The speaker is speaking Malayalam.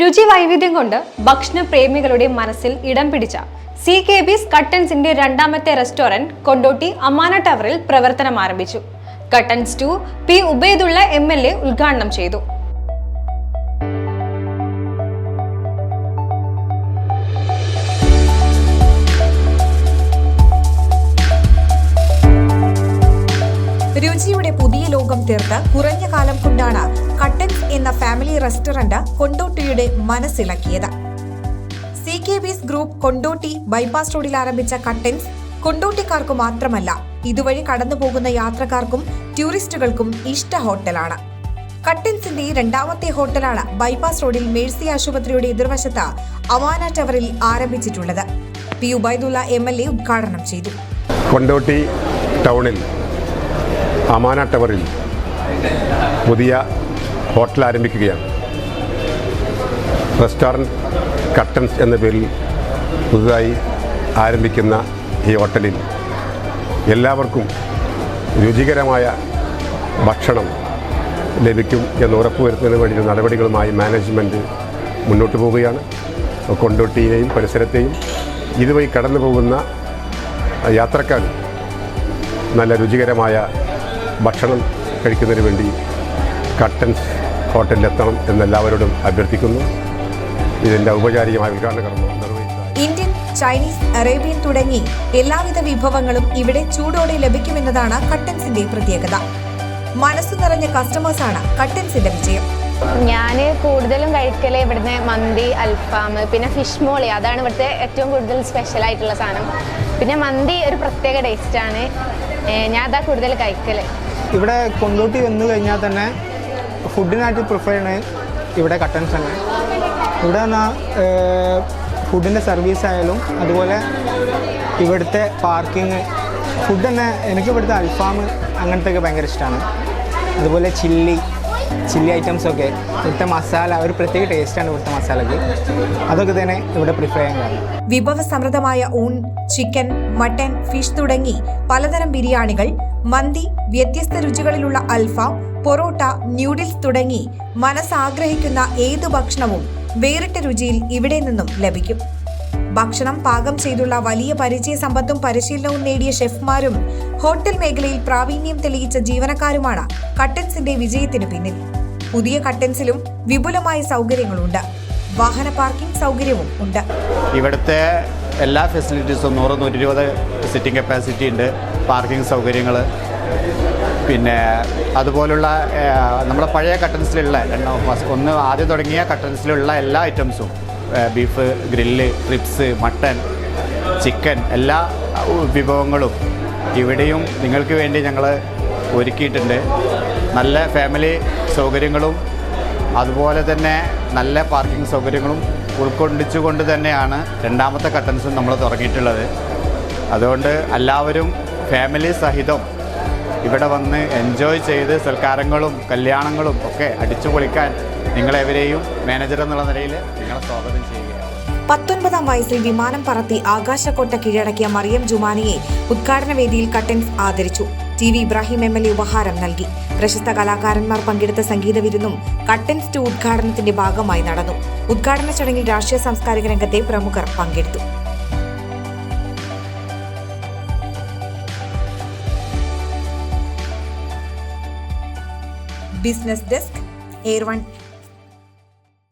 രുചി വൈവിധ്യം കൊണ്ട് ഭക്ഷണ പ്രേമികളുടെ മനസ്സിൽ ഇടം പിടിച്ച സി കെ ബിസ് കട്ടൻസിന്റെ രണ്ടാമത്തെ റെസ്റ്റോറന്റ് കൊണ്ടോട്ടി അമാന ടവറിൽ പ്രവർത്തനം ആരംഭിച്ചു. Kattans to P Ubaidulla M L A ഉദ്ഘാടനം ചെയ്തു. രുചിയുടെ പുതിയ ലോകം തീർത്ത് കുറഞ്ഞ കാലം കൊണ്ടാണ് കട്ടൻസ് എന്ന ഫാമിലി റെസ്റ്റോറന്റ് കൊണ്ടോട്ടിയുടെ മനസ്സിളക്കിയത്. C K Bees group Kondotty bypass റോഡിൽ ആരംഭിച്ച കട്ടൻസ് കൊണ്ടോട്ടിക്കാർക്ക് മാത്രമല്ല ഇതുവഴി കടന്നുപോകുന്ന യാത്രക്കാർക്കും ടൂറിസ്റ്റുകൾക്കും ഇഷ്ട ഹോട്ടലാണ്. കട്ടൻസിന്റെ രണ്ടാമത്തെ ഹോട്ടലാണ് ബൈപ്പാസ് റോഡിൽ മേഴ്സി ആശുപത്രിയുടെ എതിർവശത്ത് അവാന ടവറിൽ ആരംഭിച്ചിട്ടുള്ളത്. P Ubaidulla M L A ഉദ്ഘാടനം ചെയ്തു. കൊണ്ടോട്ടി ടൗണിൽ അമാന ടവറിൽ പുതിയ ഹോട്ടൽ ആരംഭിക്കുകയാണ്. റെസ്റ്റോറന്റ് കട്ടൻസ് എന്ന പേരിൽ പുതുതായി ആരംഭിക്കുന്ന ഈ ഹോട്ടലിൽ എല്ലാവർക്കും രുചികരമായ ഭക്ഷണം ലഭിക്കും എന്ന് ഉറപ്പുവരുത്തുന്നതിന് വേണ്ടിയുള്ള നടപടികളുമായി മാനേജ്മെന്റ് മുന്നോട്ട് പോവുകയാണ്. കൊണ്ടോട്ടിയിലെയും പരിസരത്തെയും ഇതുവഴി കടന്നു പോകുന്ന യാത്രക്കാർ നല്ല രുചികരമായ ഭക്ഷണം കഴിക്കുന്നതിന് വേണ്ടി കട്ടൻസ് ഹോട്ടലിലെത്തണം എന്നെല്ലാവരോടും അഭ്യർത്ഥിക്കുന്നു. ഇതിന്റെ ഔപചാരികമായ ഉദ്ഘാടന കർമ്മം ഇന്ത്യൻ ചൈനീസ് അറേബ്യൻ തുടങ്ങി എല്ലാവിധ വിഭവങ്ങളും ഇവിടെ ചൂടോടെ ലഭിക്കുമെന്നതാണ് കട്ടൻസിന്റെ പ്രത്യേകത. മനസ്സു നിറഞ്ഞ കസ്റ്റമേഴ്സാണ് കട്ടൻസിന്റെ വിജയം. ഞാൻ കൂടുതലും കഴിക്കൽ ഇവിടുന്ന് മന്തി അൽഫാം പിന്നെ ഫിഷ് മോളി അതാണ് ഇവിടുത്തെ ഏറ്റവും കൂടുതൽ സ്പെഷ്യൽ ആയിട്ടുള്ള സാധനം. പിന്നെ മന്തി ഒരു പ്രത്യേക ടേസ്റ്റാണ് ഞാൻ അതാ കൂടുതൽ കഴിക്കൽ ഇവിടെ കൊണ്ടോട്ടി വന്നു കഴിഞ്ഞാൽ തന്നെ ഫുഡിനായിട്ട് പ്രിഫർ ചെയ്യണത് ഇവിടെ കട്ടൻസ് തന്നെ ഇവിടെ എന്നാൽ ഫുഡിന്റെ സർവീസ് ആയാലും അതുപോലെ ഇവിടുത്തെ പാർക്കിങ് ഫുഡ് തന്നെ എനിക്ക് ഇവിടുത്തെ അൽഫാം അങ്ങനത്തെ ഒക്കെ ഭയങ്കര ഇഷ്ടമാണ് അതുപോലെ ചില്ലി ചില്ലി ഐറ്റംസൊക്കെ ഇവിടുത്തെ മസാല ഒരു പ്രത്യേക ടേസ്റ്റാണ് ഇവിടുത്തെ മസാലയ്ക്ക്. അതൊക്കെ തന്നെ ഇവിടെ പ്രിഫർ ചെയ്യാൻ കാരണം. വിഭവ സമൃദ്ധമായ ഊൺ ചിക്കൻ മട്ടൻ ഫിഷ് തുടങ്ങി പലതരം ബിരിയാണികൾ മന്തി വ്യത്യസ്ത രുചികളിലുള്ള അൽഫാം പൊറോട്ട ന്യൂഡിൽസ് തുടങ്ങി മനസ്സാഗ്രഹിക്കുന്ന ഏതു ഭക്ഷണവും വേറിട്ട രുചിയിൽ ഇവിടെ നിന്നും ലഭിക്കും. ഭക്ഷണം പാകം ചെയ്തുള്ള വലിയ പരിചയ സമ്പത്തും പരിശീലനവും നേടിയ ഷെഫ്മാരും ഹോട്ടൽ മേഖലയിൽ പ്രാവീണ്യം തെളിയിച്ച ജീവനക്കാരുമാണ് കട്ടൻസിന്റെ വിജയത്തിന് പിന്നിൽ. പുതിയ കട്ടൻസിലും വിപുലമായ സൗകര്യങ്ങളുണ്ട്. വാഹന പാർക്കിംഗ് സൗകര്യവും ഉണ്ട്. ഇവിടുത്തെ എല്ലാ ഫെസിലിറ്റീസും നൂറ് നൂറ്റി ഇരുപത് സിറ്റിംഗ് കപ്പാസിറ്റി ഉണ്ട്. പാർക്കിംഗ് സൗകര്യങ്ങൾ പിന്നെ അതുപോലുള്ള നമ്മുടെ പഴയ കട്ടൻസിലുള്ള ഒന്ന് ആദ്യം തുടങ്ങിയ കട്ടൻസിലുള്ള എല്ലാ ഐറ്റംസും ബീഫ് ഗ്രില്ല് ട്രിപ്സ് മട്ടൻ ചിക്കൻ എല്ലാ വിഭവങ്ങളും ഇവിടെയും നിങ്ങൾക്ക് വേണ്ടി ഞങ്ങൾ ഒരുക്കിയിട്ടുണ്ട്. നല്ല ഫാമിലി സൗകര്യങ്ങളും അതുപോലെ തന്നെ നല്ല പാർക്കിംഗ് സൗകര്യങ്ങളും ഉൾക്കൊണ്ടിച്ചുകൊണ്ട് തന്നെയാണ് രണ്ടാമത്തെ കട്ടൻസും നമ്മൾ തുടങ്ങിയിട്ടുള്ളത്. അതുകൊണ്ട് എല്ലാവരും ഫാമിലി സഹിതം ഇവിടെ വന്ന് എൻജോയ് ചെയ്ത് സൽക്കാരങ്ങളും കല്യാണങ്ങളും ഒക്കെ അടിച്ചു പൊളിക്കാൻ നിങ്ങളെവരെയും മാനേജർ എന്നുള്ള നിലയിൽ നിങ്ങളെ സ്വാഗതം ചെയ്യുകയാണ്. പത്തൊൻപതാം വയസ്സിൽ വിമാനം പറത്തി ആകാശക്കോട്ട കീഴടക്കിയ മറിയം ജുമാനിയെ ഉദ്ഘാടന വേദിയിൽ കട്ടൻസ് ആദരിച്ചു. T V Ibrahim M L A ഉപഹാരം നൽകി. പ്രശസ്ത കലാകാരന്മാർ പങ്കെടുത്ത സംഗീത വിരുന്നും കട്ടൻസ് ടു ഉദ്ഘാടനത്തിന്റെ ഭാഗമായി നടന്നു. ഉദ്ഘാടന ചടങ്ങിൽ രാഷ്ട്രീയ സാംസ്കാരിക രംഗത്തെ പ്രമുഖർ പങ്കെടുത്തു. Business desk air one.